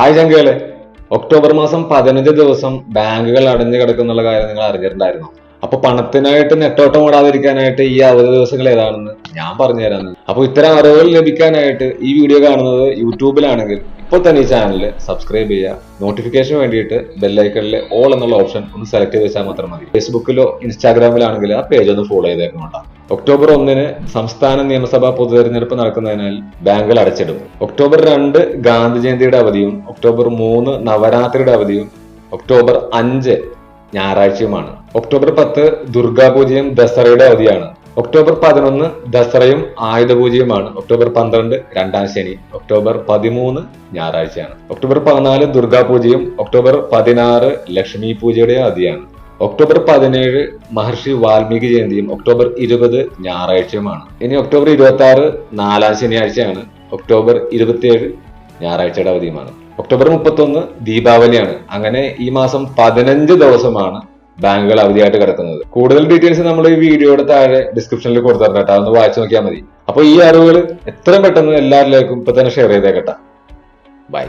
Hi ചങ്കുകളെ October മാസം പതിനഞ്ച് ദിവസം ബാങ്കുകൾ അടഞ്ഞു കിടക്കുന്നുള്ള കാര്യം നിങ്ങൾ അറിഞ്ഞിട്ടുണ്ടായിരുന്നു? അപ്പൊ പണത്തിനായിട്ട് നെട്ടോട്ടം ഓടാതിരിക്കാനായിട്ട് ഈ അവധി ദിവസങ്ങൾ ഏതാണെന്ന് ഞാൻ പറഞ്ഞു തരാന്ന് അപ്പൊ ഇത്തരം അറിവുകൾ ലഭിക്കാനായിട്ട് ഈ വീഡിയോ കാണുന്നത് യൂട്യൂബിലാണെങ്കിൽ ഇപ്പൊ തന്നെ ഈ ചാനൽ സബ്സ്ക്രൈബ് ചെയ്യുക നോട്ടിഫിക്കേഷൻ വേണ്ടിയിട്ട് ബെല്ലൈക്കണിൽ ഓൾ എന്നുള്ള ഓപ്ഷൻ ഒന്ന് സെലക്ട് ചെയ്ത് വെച്ചാൽ മാത്രം മതി. ഫേസ്ബുക്കിലോ ഇൻസ്റ്റാഗ്രാമിലാണെങ്കിൽ ആ പേജ് ഒന്ന് ഫോളോ ചെയ്തേക്കണം ഒക്ടോബർ ഒന്നിന് സംസ്ഥാന നിയമസഭാ പൊതുതെരഞ്ഞെടുപ്പ് നടക്കുന്നതിനാൽ ബാങ്കുകൾ അടച്ചിടും. ഒക്ടോബർ രണ്ട് ഗാന്ധി ജയന്തിയുടെ അവധിയും ഒക്ടോബർ മൂന്ന് നവരാത്രിയുടെ അവധിയും ഒക്ടോബർ അഞ്ച് ഞായറാഴ്ചയുമാണ്. ഒക്ടോബർ പത്ത് ദുർഗാപൂജയും ദസറയുടെ അവധിയാണ്. ഒക്ടോബർ പതിനൊന്ന് ദസറയും ആയുധപൂജയുമാണ് ഒക്ടോബർ പന്ത്രണ്ട് രണ്ടാം ശനി ഒക്ടോബർ പതിമൂന്ന് ഞായറാഴ്ചയാണ്. ഒക്ടോബർ പതിനാല് ദുർഗാപൂജയും ഒക്ടോബർ പതിനാറ് ലക്ഷ്മി പൂജയുടെ അവധിയാണ്. ഒക്ടോബർ പതിനേഴ് മഹർഷി വാൽമീകി ജയന്തിയും ഒക്ടോബർ ഇരുപത് ഞായറാഴ്ചയുമാണ്. ഇനി ഒക്ടോബർ ഇരുപത്തി ആറ് നാലാം ശനിയാഴ്ചയാണ്. ഒക്ടോബർ ഇരുപത്തിയേഴ് ഞായറാഴ്ചയുടെ അവധിയുമാണ്. ഒക്ടോബർ മുപ്പത്തൊന്ന് ദീപാവലിയാണ്. അങ്ങനെ ഈ മാസം പതിനഞ്ച് ദിവസമാണ് ബാങ്കുകൾ അവധിയായിട്ട് കിടക്കുന്നത്. കൂടുതൽ ഡീറ്റെയിൽസ് നമ്മൾ ഈ വീഡിയോയുടെ താഴെ ഡിസ്ക്രിപ്ഷനിൽ കൊടുത്തിട്ടുണ്ട് കേട്ടോ. അതൊന്ന് വായിച്ചു നോക്കിയാൽ മതി. അപ്പോൾ ഈ അറിവുകൾ എത്രയും പെട്ടെന്ന് എല്ലാവരിലേക്കും ഇപ്പൊ തന്നെ ഷെയർ ചെയ്തേക്കട്ടെ. ബൈ